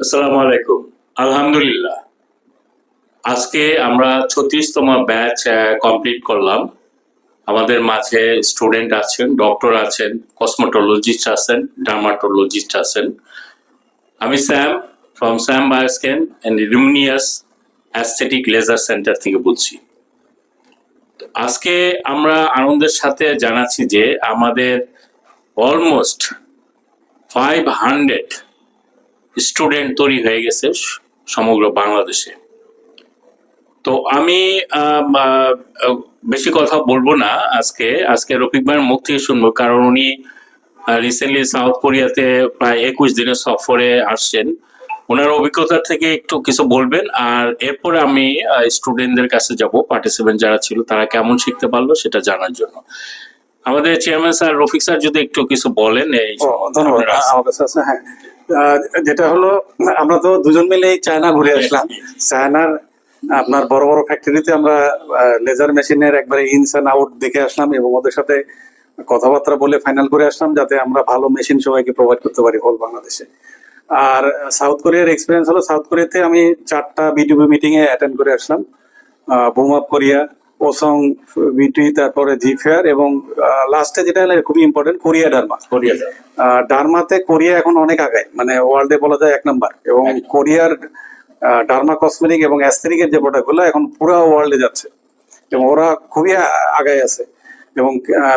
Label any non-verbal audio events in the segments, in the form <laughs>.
আসসালামু আলাইকুম। আলহামদুলিল্লাহ। আজকে আমরা ছত্রিশতম ব্যাচ কমপ্লিট করলাম। আমাদের মাঝে স্টুডেন্ট আছেন ডক্টর আছেন কসমোটোলজিস্ট আছেন ডার্মাটোলজিস্ট আছেন। আমি Sam from Sam Bioscan and রিমনিয়াস aesthetic laser centre থেকে বলছি। আজকে আমরা আনন্দের সাথে জানাচ্ছি যে আমাদের অলমোস্ট ফাইভ হান্ড্রেড স্টুডেন্ট তৈরি হয়ে গেছে সমগ্র বাংলাদেশে। তো আমি বেশি কথা বলব না আজকে। আজকে রফিক ভাইয়ের মুখ থেকে শুনব কারণ উনি রিসেন্টলি সাউথ কোরিয়াতে প্রায় একুশ দিনের সফরে আসছেন। ওনার অভিজ্ঞতা থেকে একটু কিছু বলবেন আর এরপরে আমি স্টুডেন্টদের কাছে যাব পার্টিসিপেন্ট যারা ছিল তারা কেমন শিখতে পারল সেটা জানার জন্য। আমাদের চেয়ারম্যান স্যার রফিক স্যার যদি একটু কিছু বলেন এই ধন্যবাদ। আমার কাছে হ্যাঁ। আহ, যেটা হলো, আমরা তো দুজন মিলে চায়না ঘুরে আসলাম। চায়নার আপনার বড় বড় ফ্যাক্টরিতে আমরা লেজার মেশিনের একবারে ইনস অ্যান্ড আউট দেখে আসলাম এবং ওদের সাথে কথাবার্তা বলে ফাইনাল করে আসলাম যাতে আমরা ভালো মেশিন সবাইকে প্রোভাইড করতে পারি হোল বাংলাদেশে। আর সাউথ কোরিয়ার এক্সপিরিয়েন্স হলো সাউথ কোরিয়াতে আমি চারটা বিটিভি মিটিং এ অ্যাটেন্ড করে আসলাম। বুম আপ কোরিয়া ওসং বিটি তারপরে জি ফেয়ার এবং লাস্টে যেটা হলো খুবই ইম্পর্টেন্ট কোরিয়া ডারমা। কোরিয়াতে আহ, ডার্মাতে কোরিয়া এখন অনেক আগায় মানে ওয়ার্ল্ডে বলা যায় এক নাম্বার এবং কোরিয়ার ডার্মা কসমেটিক এবং অ্যাস্থেটিকের যে প্রোডাক্টগুলো এখন পুরো ওয়ার্ল্ডে যাচ্ছে এবং ওরা খুবই আগায় আছে এবং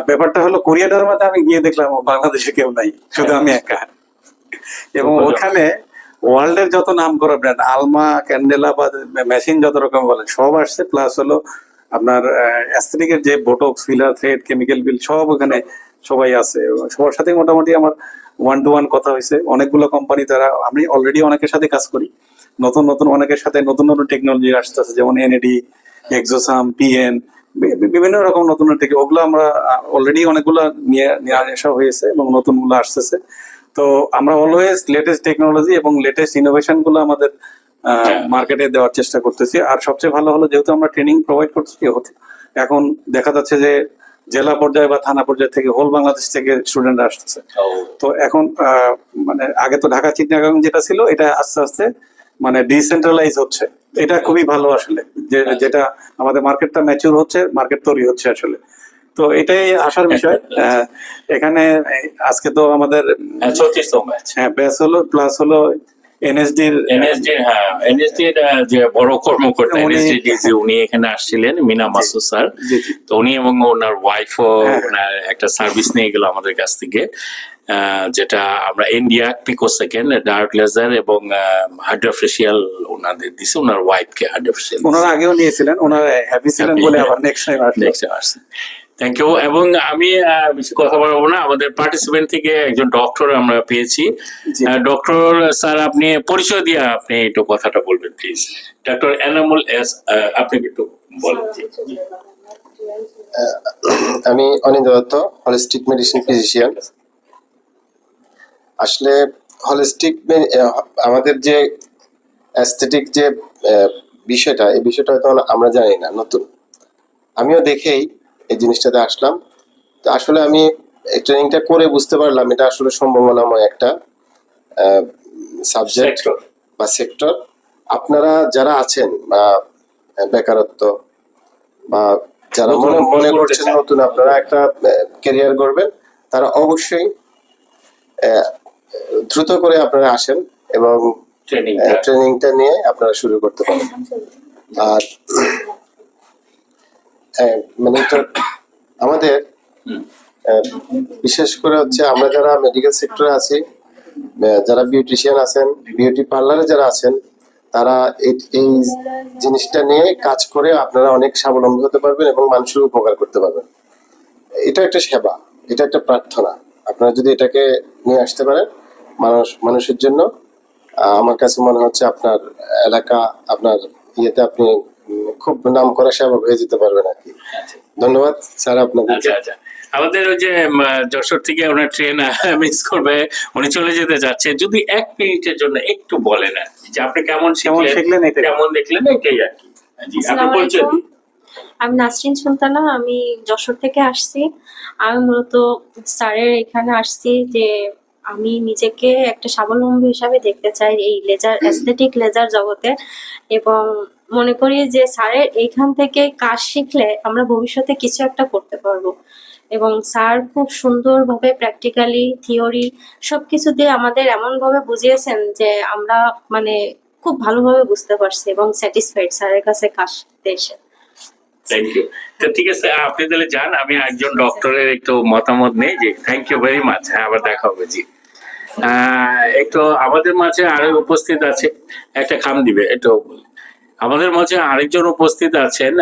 ব্যাপারটা হলো কোরিয়া ডার্মাতে আমি গিয়ে দেখলাম বাংলাদেশে কেউ নাই শুধু আমি একা। এবং ওখানে ওয়ার্ল্ডের যত নাম করা ব্র্যান্ড আলমা ক্যান্ডেলা বা মেশিন যত রকম বলেন সব আসছে প্লাস হলো আপনার অ্যাস্থেটিকের যে botox filler thread chemical peel সব ওখানে সবাই আছে। সবার সাথে মোটামুটি আমার ওয়ান টু ওয়ান কথা হয়েছে। অনেকগুলো কোম্পানি তারা আমি অলরেডি অনেকের সাথে কাজ করি। নতুন নতুন অনেকের সাথে নতুন নতুন টেকনোলজি আসতেছে যেমন এনএডি এক্সোসাম পিএন বিভিন্ন রকম নতুন টেক ওগুলো আমরা অলরেডি অনেকগুলো নিয়ে নিয়ে আসা হয়েছে এবং নতুনগুলো আসতেছে। তো আমরা অলওয়েজ লেটেস্ট টেকনোলজি এবং লেটেস্ট ইনোভেশনগুলো আমাদের মার্কেটে দেওয়ার চেষ্টা করতেছি। আর সবচেয়ে ভালো হলো যেহেতু আমরা ট্রেনিং প্রোভাইড করতেছি এখন দেখা যাচ্ছে যে জেলা পর্যায়ে বা থানা পর্যায়ে থেকে হোল বাংলাদেশ থেকে স্টুডেন্ট আসতেছে। তো এখন মানে আগে তো ঢাকা চিটনাগাং যেটা ছিল এটা আস্তে আস্তে মানে ডিসেন্ট্রালাইজ হচ্ছে। এটা খুবই ভালো আসলে যে যেটা আমাদের মার্কেটটা ম্যাচিউর হচ্ছে মার্কেট তৈরি হচ্ছে আসলে। তো এটাই আসার বিষয়। <laughs> আহ, এখানে আজকে তো আমাদের ব্যাচ হ্যাঁ ব্যাস হলো প্লাস হলো এনএসডির হ্যাঁ এনএসডি যে বড় কর্মকর্তা এনএসডি যে উনি এখানে আসছিলেন মিনা মাসুদ স্যার। তো উনি এবং ওনার ওয়াইফও হ্যাঁ। ওনার একটা সার্ভিস নিয়ে গেল আমাদের কাছ থেকে যেটা আমরা India picosecond dark laser এবং হাইড্রোফেশিয়াল ওনাদের দিছে ওনার ওয়াইফকে হাইড্রোফেশিয়াল ওনারা আগেও নিয়েছিলেন ওনারা হ্যাপি ছিলেন বলে হ্যাঁ। আবার নেক্সট টাইম নেক্সট আসছে থ্যাংক ইউ এবং আমি বেশি কথা বলব না। আমাদের পার্টিসিপেন্ট থেকে একজন ডক্টর আমরা পেয়েছি। ডক্টর স্যার আপনি পরিচয় দিয়ে আপনি একটু কথাটা বলবেন প্লিজ ডক্টর এনামুল এস আপনি একটু বলেন। আমি Anindo Dutta holistic medicine physician আসলে হলিস্টিক আমাদের যে অ্যাস্থেটিক যে বিষয়টা এই বিষয়টা হয়তো আমরা জানি না নতুন। আমিও দেখেই এই জিনিসটাতে আসলাম। তো আসলে আমি এই ট্রেনিংটা করে বুঝতে পারলাম এটা আসলে সম্ভাবনাময় একটা সাবজেক্ট বা সেক্টর আপনারা যারা আছেন বা বেকারত্ব বা যারা মনে মনে করছেন নতুন আপনারা একটা ক্যারিয়ার করবেন তারা অবশ্যই দ্রুত করে আপনারা আসেন এবং ট্রেনিং ট্রেনিংটা নিয়ে আপনারা শুরু করতে পারেন। আর মানে এটা আমাদের বিশেষ করে হচ্ছে আমরা যারা মেডিকেল সেক্টরে আছি যারা বিউটিশিয়ান আছেন বিউটি পার্লারে যারা আছেন তারা এই জিনিসটা নিয়ে কাজ করে আপনারা অনেক স্বাবলম্বী হতে পারবেন এবং মানুষের উপকার করতে পারবেন। এটা একটা সেবা এটা একটা প্রার্থনা। আপনারা যদি এটাকে নিয়ে আসতে পারেন মানুষ মানুষের জন্য আমার কাছে মনে হচ্ছে আপনার এলাকা আপনার ইয়েতে আপনি খুব নাম করা সেবক হয়ে যেতে পারবেন আর কি। ধন্যবাদ স্যার আপনাদের। আচ্ছা আচ্ছা। আমাদের ওই যে যশোর থেকে ওনার ট্রেন মিস করবে উনি চলে যেতে যাচ্ছে। যদি এক মিনিটের জন্য একটু বলেন আর কি, যে আপনি কেমন কেমন শিখলেন কেমন দেখলেন এটাই আর কি। আপনি। দিন। আমি নাসরিন সুলতানা আমি যশোর থেকে আসছি। আমি মূলত স্যারের এখানে আসছি যে আমি নিজেকে একটা স্বাবলম্বী হিসাবে দেখতে চাই এই লেজার অ্যাস্থেটিক লেজার জগতে এবং মনে করি যে স্যারের এইখান থেকে কাজ শিখলে আমরা ভবিষ্যতে কিছু একটা করতে পারব। এবং স্যার খুব সুন্দরভাবে প্র্যাকটিক্যালি থিওরি সবকিছু দিয়ে আমাদের এমনভাবে বুঝিয়েছেন যে আমরা মানে খুব ভালোভাবে বুঝতে পারছি এবং স্যাটিসফাইড স্যারের কাছে কাজ এসে। থ্যাংক ইউ তো ঠিক আছে আপনি তাহলে যান আমি একজন ডক্টরের একটু মতামত নেই যে থ্যাংক ইউ ভেরি মাচ হ্যাঁ আবার দেখা হবে জি। আহ, একটু আমাদের মাঝে আরও উপস্থিত আছে একটা খাম দিবে একটু। আমাদের মাঝে আরেকজন উপস্থিত আছেন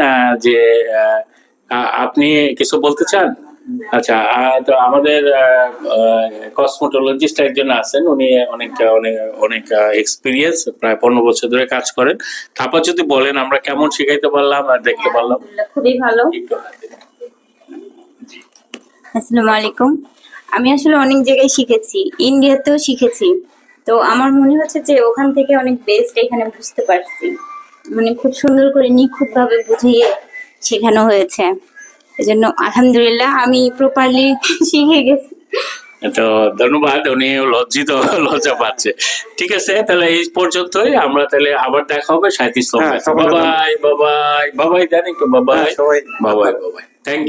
যে আপনি কিছু বলতে চান? আচ্ছা তো আমাদের কসমোটোলজিস্ট একজন আছেন উনি অনেক অনেক অনেক এক্সপিরিয়েন্স প্রায় পনেরো বছর ধরে কাজ করেন। তারপর যদি বলেন আমরা কেমন শিখাইতে পারলাম আর দেখতে পারলাম। খুবই ভালো। আসসালামু আলাইকুম। আমি আসলে অনেক জায়গায় শিখেছি ইন্ডিয়াতেও শিখেছি। তো আমার মনে হচ্ছে যে ওখান থেকে অনেক বেস্ট এখানে বুঝতে পারছি। মানে খুব সুন্দর করে নিখুঁত ভাবে বুঝিয়ে শেখানো হয়েছে। এজন্য আলহামদুলিল্লাহ আমি প্রপারলি শিখে গেছি। তো ধন্যবাদ উনি লজ্জিত লজ্জা পাচ্ছে। ঠিক আছে তাহলে এই পর্যন্তই। আমরা তাহলে আবার দেখা হবে। সাঁত্রিশ হ্যাঁ, বাবাই বাবাই। বাবাই জানি তো বাবাই। হ্যাঁ, সবাই। বাবাই বাবাই। থ্যাংক